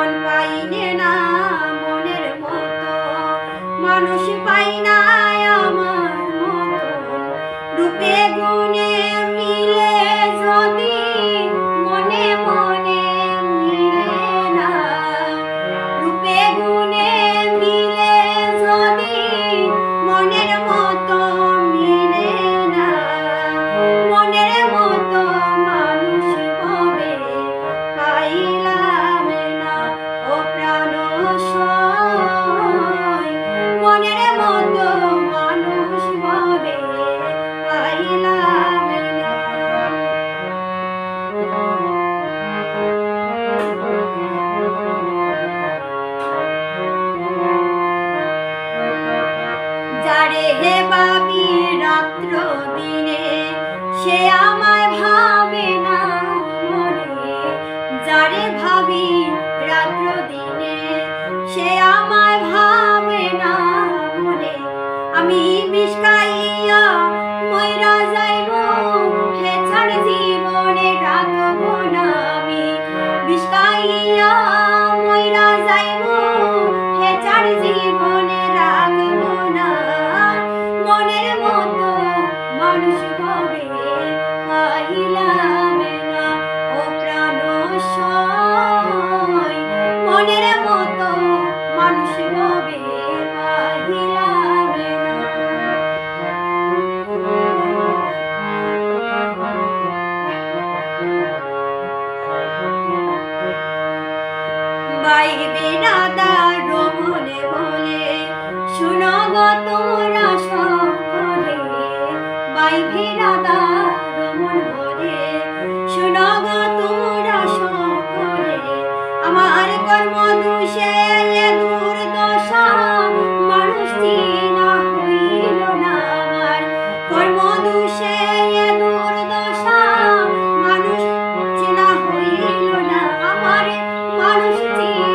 মন পাইনে না। যারে হে বাবি রাত্র দিনে? সে আমায় ভাবে না মনে, যারে ভাবি রাত্র দিনে। সে আমায় ভাবে না মনে, আমি মিশকাইয়া ময়রা যাইব হে ছাড় জীবনে রাখব না আমি। মিশকাইয়া Bye.